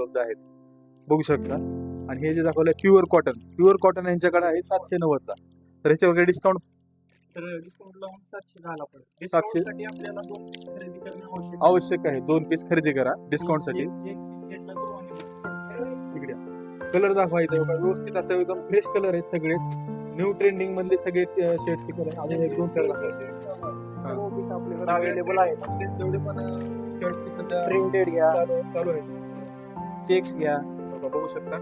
उपलब्ध आहेत. बघू शकता. आणि हे जे दाखवलं प्युअर कॉटन प्युअर कॉटन यांच्याकडे आहे सातशे नव्वदला तर ह्याच्यावर काही डिस्काउंट सातशे आवश्यक आहे. दोन पीस खरेदी करा डिस्काउंटसाठी कलर दाखवा इथं. व्यवस्थित असं एकदम फ्रेश कलर आहेत सगळेच न्यू ट्रेंडिंग मधले सगळे शेडचे कलर अजून एक दोन आपल्याकडे अवेलेबल आहेत. तेवढे पण घ्या चालू आहे. चेक्स घ्या. बघा, बघू शकता.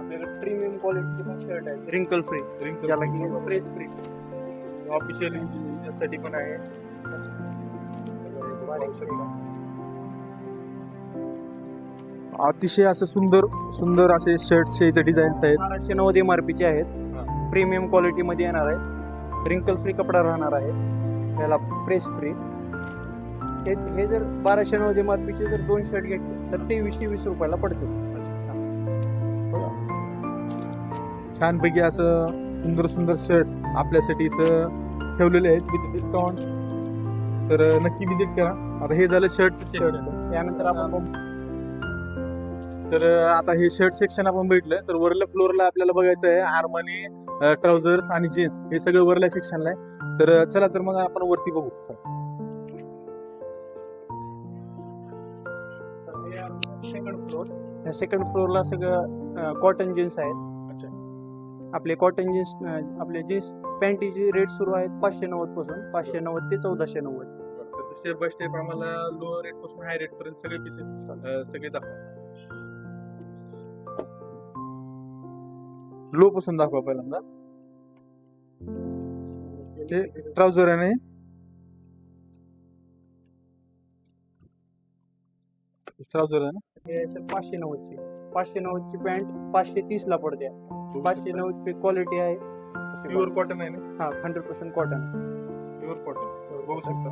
आपल्याकडे प्रीमियम क्वालिटीचे पण शर्ट आहेत रिंकल फ्री Wrinkle ज्याला की. प्रेस फ्री ऑफिशियलसाठी पण आहे. बघू शकता. अतिशय असं सुंदर सुंदर असे शर्ट्सचे इथे डिझाईन्स आहेत. बाराशे नव्वद एम आर पीचे आहेत. प्रीमियम क्वालिटी मध्ये येणार आहेत रिंकल फ्री कपडा राहणार आहे. त्याला प्रेस फ्री हे हे जर बाराशे नव्वद एम आर पीचे जर दोन शर्ट घेतले तर तेवीसशे वीस रुपयाला पडतील छानपैकी असं सुंदर सुंदर शर्ट्स आपल्यासाठी इथं ठेवलेले आहेत. विथ डिस्काउंट तर नक्की विजिट करा. आता हे झालं शर्ट शर्ट त्यानंतर आपण बघू. तर आता हे शर्ट सेक्शन आपण भेटलं तर वरल्या फ्लोअरला आपल्याला बघायचं आहे आर्मानी ट्राउझर्स आणि जीन्स हे सगळं वरल्या सेक्शनला आहे. तर चला तर मग आपण वरती बघू. सेकंड फ्लोर या सेकंड फ्लोअरला सगळं कॉटन जीन्स आहेत. अच्छा. आपले कॉटन जीन्स आपले जीन्स पॅन्टीचे रेट सुरू आहेत पाचशे नव्वदपासून पाचशे नव्वद ते चौदाशे नव्वद. स्टेप बाय स्टेप आम्हाला लो रेटपासून हाय रेट पर्यंत सगळे पीसेस सगळे दाखवा. लो पासून दाखवा पहिल्यांदा. ते ट्राउझर आहे ट्राउझर आहे ना? हे असेल पाचशे नव्वदची. पाचशे नव्वदची पॅन्ट पाचशे तीस ला पडते पाचशे नव्वद क्वालिटी आहे. प्युअर कॉटन आहे ना? हा hundred percent cotton pure cotton बघू शकता.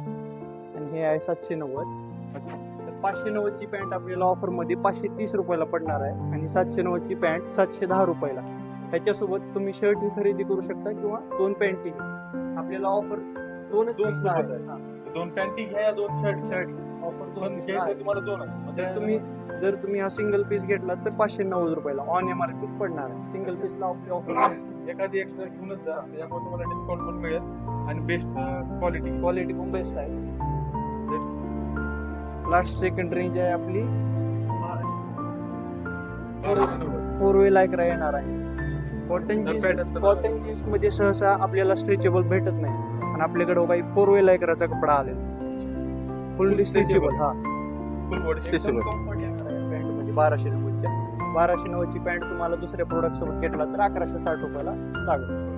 आणि हे आहे सातशे नव्वद. तर पाचशे नव्वदची पॅन्ट आपल्याला ऑफरमध्ये पाचशे तीस रुपयाला पडणार आहे. आणि सातशे नव्वदची पॅन्ट सातशे दहा रुपयाला. त्याच्यासोबत तुम्ही शर्ट ही खरेदी करू शकता किंवा दोन पॅन्टी. आपल्याला ऑफर दोनच दोन पीसला आहे. दोन पॅन्टी घ्या दोन शर्ट शर्ट दोन. तुम्हाला दोन म्हणजे जर तुम्ही जर तुम्ही हा सिंगल पीस घेतला तर पाचशे नव्वद रुपयाला ऑन एम आर पीस पडणार आहे. सिंगल पीसला ऑफर एखादी एक्स्ट्रा घेऊनच जा. त्याच्यामुळे तुम्हाला डिस्काउंट पण मिळेल आणि बेस्ट क्वालिटी क्वालिटी पण बेस्ट आहे. लास्ट सेकंड रेंज आहे आपली. फोर वे लायक्रा येणार आहे. कॉटन जीन्स कॉटन जीन्समध्ये सहसा आपल्याला स्ट्रेचेबल भेटत नाही. आणि आपल्याकडे काही फोर वे लायक्राचा कपडा आलेला. फुल्ली स्ट्रेचेबल हा. फुल बॉडी स्ट्रेचेबल बाराशे नव्वदच्या. बाराशे नव्वदची पॅन्ट तुम्हाला दुसऱ्या प्रोडक्ट सोबत घेतला तर अकराशे साठ रुपयाला लागेल.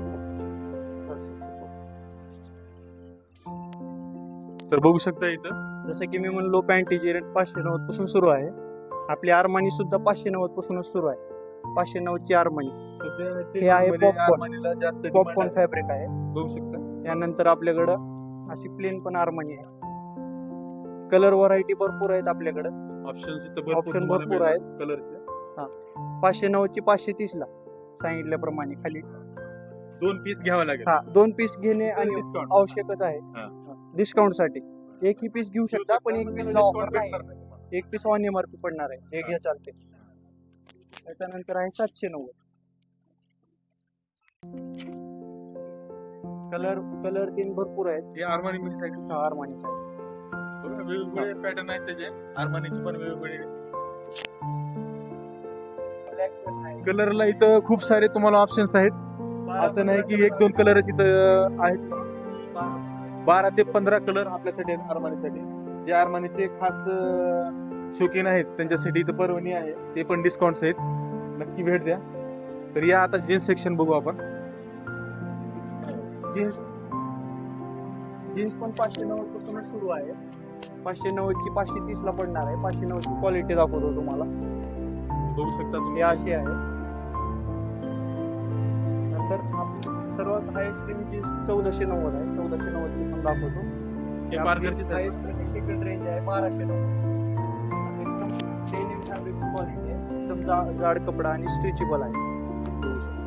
तर बघू शकता इथं. जसं की मी म्हणलो पॅन्टीची रेट पाचशे नव्वदपासून सुरू आहे. आपली आरमानी सुद्धा पाचशे नव्वद पासूनच सुरू आहे. पाचशे नव्वदची आरमानी हे आहे पॉपकॉर्न आहे. फॅब्रिक आहे. बघू शकता. त्यानंतर आपल्याकडं अशी प्लेन पण आरमानी आहे. कलर व्हरायटी भरपूर आहेत आपल्याकडं. ऑप्शन Option भरपूर आहेत. कलरचे. पाचशे नव्वदची पाचशे तीसला सांगितल्याप्रमाणे खाली. दोन पीस घ्यावं लागेल. हा दोन पीस घेणे आणि Discount. आवश्यकच आहे. हा. डिस्काउंटसाठी. एक ही पीस घेऊ शकता पण एक पीसला ऑफर Discount नाही भेटणार नाही. एक piece on M R P पडणार आहे. हे घ्या चालते त्याच्यानंतर आहे सातशे नव्वद. कलर कलर तीन भरपूर आहेत. हे आर्मानी मिनी साईड. हा, आरमानीचा वेगवेगळे पॅटर्न आहेत त्याचे. आर्मानीचे पण वेगवेगळे. कलरला इथं खूप सारे तुम्हाला ऑप्शन्स आहेत. असं नाही की एक दोन कलरच इथं आहेत. बारा ते पंधरा कलर आपल्यासाठी आहेत आरमानीसाठी जे आरमानीचे खास शौकीन आहेत त्यांच्यासाठी इथं परवणी आहे. ते पण डिस्काउंट्स आहेत. नक्की भेट द्या. तर या आता जीन्स सेक्शन बघू आपण. जीन्स जीन्स पण पाचशे नव्वद पासूनच सुरू आहे. पाचशे नव्वद ची पाचशे तीस ला पडणार आहे. पाचशे नव्वद ची क्वालिटी दाखवतो तुम्हाला. बघू शकता तुम्ही. अशी आहे. नंतर सर्वात हायेस्ट रेंज चौदाशे नव्वद आहे. चौदाशे नव्वद ची पण दाखवतो. हायेस्ट सेकंड रेंज आहे बाराशे नव्वद एकदम डेनिम फॅब्रिकची क्वालिटी आहे. एकदम जाड कपडा आणि स्ट्रेचेबल आहे.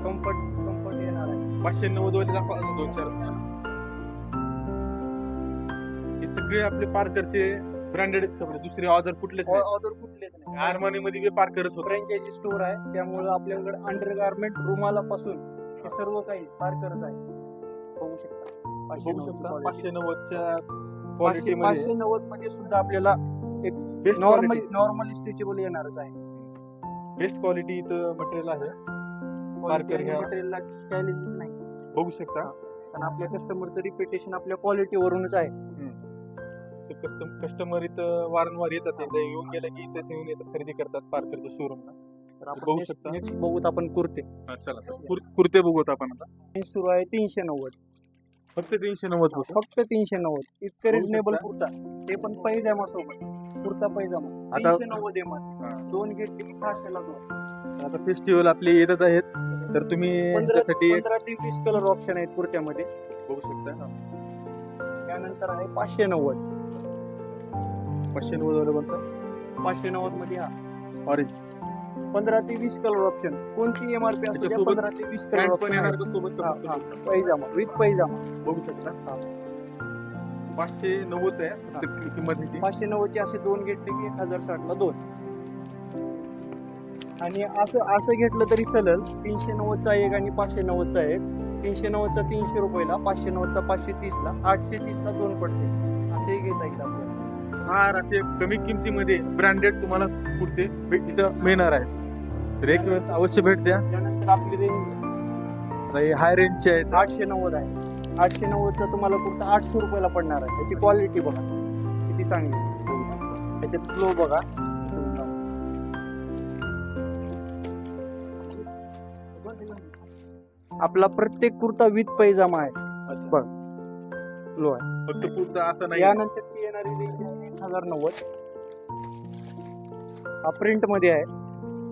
कम्फर्ट कम्फर्ट येणार आहे. पाचशे नव्वद दोन चार सगळे आपले पार्करचे ब्रँडेडच कपडे दुसरे ऑर्डर कुठलेच नाही. ऑर्डर कुठलेच नाही. आरमानी मध्ये बी पार्करच होत. फ्रँचायझी स्टोर आहे. त्यामुळे आपल्याकडे अंडर गार्मेंट रुमाला पासून हे सर्व काही पार्करच आहे. बघू शकता. पाचशे बघू नव्वदची शकता. quality. पाचशे नव्वदच्या पाचशे क्वालिटी मध्ये. पाचशे नव्वदमध्ये सुद्धा आपल्याला बेस्ट नॉर्मल नॉर्मल स्ट्रेचेबल येणारच आहे. बेस्ट क्वालिटी इथं मटेरियल आहे. Parker ह्या- मटेरियलला चॅलेंजेस नाही. बघू शकता. कारण आपल्या कस्टमरचं रिपिटेशन आपल्या क्वालिटीवरूनच आहे. कस्टम कस्टमर इथं वारंवार येतात एकदा येऊन गेलं की इथेच येऊन येतात खरेदी करतात पार्करच्या शोरूमला तर आपण बघू शकता. बघूत आपण कुर्ते. चला. कुर- कुर्ते बघूत आपण आता. हे सुरू आहे तीनशे नव्वद. फक्त तीनशे नव्वद बघू फक्त तीनशे नव्वद. इतकं शकता. कुर्ता. ते पण पैजामा सोबत. कुर्ता पैजामा. आता- तीनशे नव्वद एम हा. दोन घेतले की सहाशेला दोन. आता फेस्टिवल आपले येतच आहेत. तर तुम्ही पंधरा याच्यासाठी पंधरा ते वीस कलर ऑप्शन आहेत कुर्त्यामध्ये. बघू शकता. त्यानंतर आहे पाचशे नव्वद. पाचशे नव्वद वाला बोलता? पाचशे नव्वदमध्ये हा. ऑरेंज पंधरा ते वीस कलर ऑप्शन कोणती एमआरपी असते त्याच्यासोबत पंधरा ते वीस कलर ऑप्शन सोबत? पैजामा विथ पैजामा. बघू शकता. पाचशे नव्वद आहे किंमत. पाचशे नव्वदचे असे दोन घेतले की एक हजार साठला दोन. आणि असं असं घेतलं तरी चालेल तीनशे नव्वदचा एक आणि पाचशे नव्वदचा एक. तीनशे नव्वदचा तीनशे रुपयाला पाचशे नव्वदचा पाचशे तीसला आठशे तीसला दोन पडते. असंही घेता येईल आपल्याला. फार असे कमी किमतीमध्ये ब्रँडेड तुम्हाला कुर्ते इथं मिळणार आहे तर एक वेळेस अवश्य भेट द्या. आपली रेंज हाय रेंजचे आहेत. आठशे नव्वद आहे. आठशे नव्वदचा तुम्हाला कुर्ता आठशे रुपयाला पडणार आहे. त्याची क्वालिटी बघा. किती चांगली आहे. त्याच्यात फ्लो बघा. आपला प्रत्येक कुर्ता विथ पैजामा आहे. बघ. लो आहे. फक्त कुर्ता असं नाही. यानंतरची येणारी हजार नव्वद. हा प्रिंटमध्ये आहे.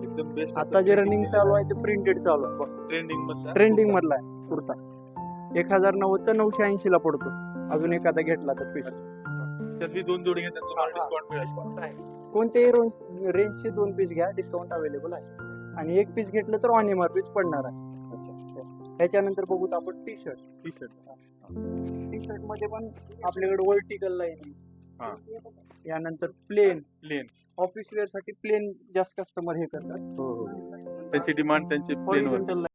एकदम बेस्ट आता जे रनिंग चालू आहे ते प्रिंटेड चालू आहे. बघ. ट्रेंडिंग मधला? ट्रेंडिंग मधला आहे कुर्ता. एक हजार नव्वदचा नऊशे ऐंशी ला पडतो. अजून एखादा घेतला तर पीस त्यात दोन जोडी घेतात तुम्हाला डिस्काउंट मिळेल. कोणत्याही रेंजचे दोन पीस घ्या डिस्काउंट अवेलेबल आहे. आणि एक पीस घेतलं तर ऑन एम आर पीच पडणार आहे. त्याच्यानंतर बघूत आपण T shirt T shirt T शर्टमध्ये पण आपल्याकडे वर्टिकल हा. यानंतर प्लेन प्लेन ऑफिस वेअरसाठी प्लेन जास्त कस्टमर हे करतात. हो, त्यांची डिमांड त्यांचे प्लेनवर Horizontal अं,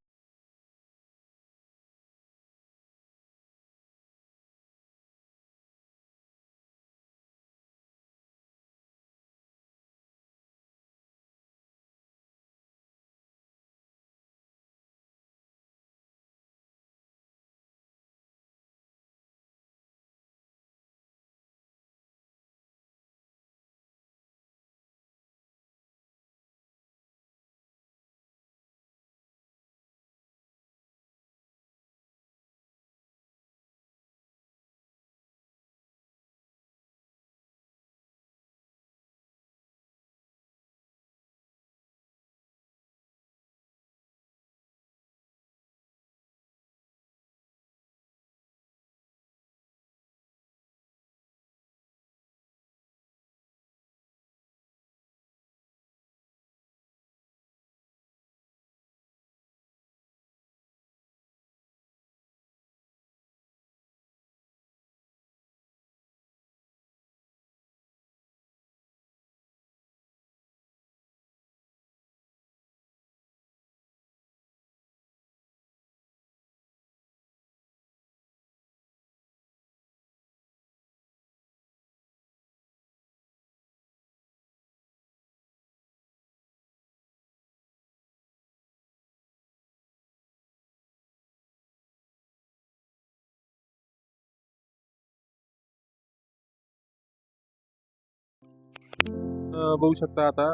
बघू शकता आता.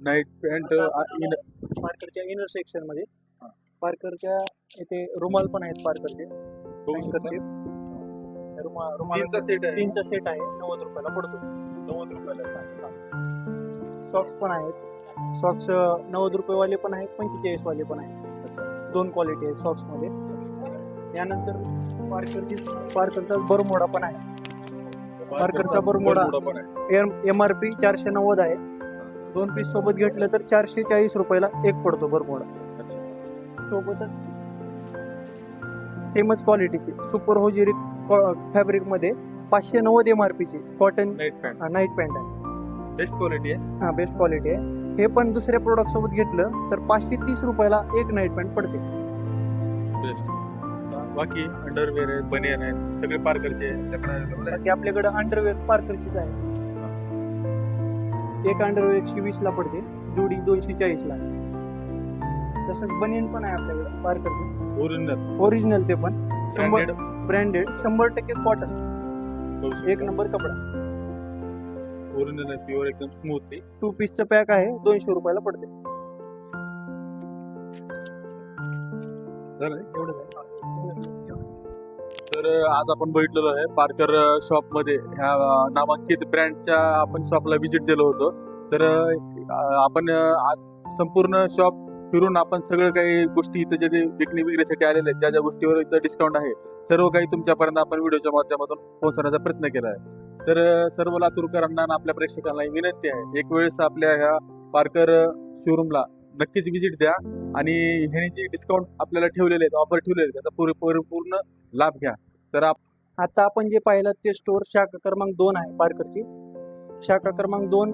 नाईट पॅन्ट पार्करच्या इनर सेक्शनमध्ये. पार्करच्या इथे रुमाल पण आहेत पार्करचे. रुमाल रुमाल तीनचा सेट आहे. तीनचा सेट आहे. नव्वद रुपयाला पडतो. नव्वद रुपयाला सॉक्स पण आहेत. सॉक्स नव्वद रुपयेवाले पण आहेत. पंचेचाळीस वाले पण आहेत. दोन क्वालिटी आहेत सॉक्समध्ये. यानंतर पार्करची पार्करचा बरमोडा पण आहे. पार्करचा बरमुडा. एम आर पी चारशे नव्वद आहे. दोन पीस सोबत घेतलं तर चारशे चाळीस रुपयाला एक पडतो बरमोडा सोबतच सेमच क्वालिटीची सुपर होजिरी फॅब्रिकमध्ये पाचशे नव्वद एम आर पीची कॉटन नाईट पॅन्ट आहे. बेस्ट क्वालिटी आहे? हा बेस्ट क्वालिटी आहे. हे पण दुसऱ्या प्रोडक्ट सोबत घेतलं तर पाचशे तीस रुपयाला एक नाईट पॅन्ट पडते. बेस्ट बाकी अंडरवेअर आहे बनियन आहे सगळे पार्करचे आपल्याकडे available आहे. बाकी आपल्याकडे अंडरवेअर पार्करचीच आहे एक अंडरवेअर एकशे वीस ला पडते जोडी दोनशे चाळीस ला. तसंच बनियन पण आहे आपल्याकडे पार्करचं ओरिजिनल ओरिजिनल ते पण. शंभर ब्रँडेड ब्रँडेड शंभर टक्के कॉटन एक नंबर कपडा. ओरिजिनल आहे प्युअर एकदम स्मूथली टू पीसचं पॅक आहे दोनशे रुपयाला पडते. तर आज आपण बघितलेलो आहे पार्कर शॉपमध्ये ह्या नामांकित ब्रँडच्या आपण शॉपला व्हिजिट दिलो होतो. तर आपण आज संपूर्ण शॉप फिरून आपण सगळं काही गोष्टी इथं जे विकणी विक्रीसाठी आलेले आहेत ज्या ज्या गोष्टीवर इथं डिस्काउंट आहे सर्व काही तुमच्यापर्यंत आपण व्हिडिओच्या माध्यमातून पोहोचवण्याचा प्रयत्न केला आहे. तर सर्व लातूरकरांना आपल्या प्रेक्षकांना विनंती आहे एक वेळेस आपल्या ह्या पार्कर शोरूमला नक्कीच व्हिजिट द्या. आणि ह्याने जे डिस्काउंट आपल्याला ठेवलेले आहेत ऑफर ठेवलेले त्याचा पुरे पूर्ण लाभ घ्या. तर आप आता आपण जे पाहिलं ते स्टोर शाखा क्रमांक दोन आहे पार्करची. शाखा क्रमांक दोन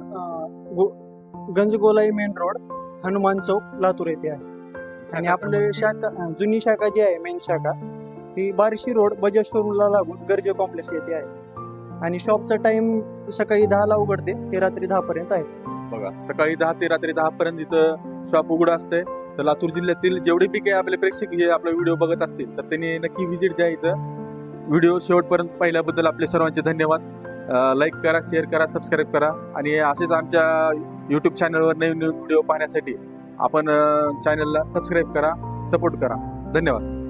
गो- गंजगोलाई मेन रोड हनुमान चौक लातूर येथे आहे. आणि आपले शाखा जुनी शाखा जी आहे मेन शाखा ती बार्शी रोड बजाज शोरूमला लागून गर्जे कॉम्प्लेक्स येथे आहे. आणि शॉपचा टाइम सकाळी दहाला उघडते ते रात्री दहा पर्यंत आहे. बघा सकाळी दहा ते रात्री दहा पर्यंत इथं शॉप उघड असते तर लातूर जिल्ह्यातील जेवढे बी काही आपले प्रेक्षक हे आपला व्हिडिओ बघत असतील तर त्यांनी नक्की व्हिजिट द्या इथं. व्हिडिओ शेवटपर्यंत पाहिल्याबद्दल आपले सर्वांचे धन्यवाद. लाईक करा शेअर करा सबस्क्राईब करा. आणि असेच आमच्या यूट्यूब चॅनलवर नवीन नवीन व्हिडिओ पाहण्यासाठी आपण चॅनलला सबस्क्राईब करा सपोर्ट करा. धन्यवाद.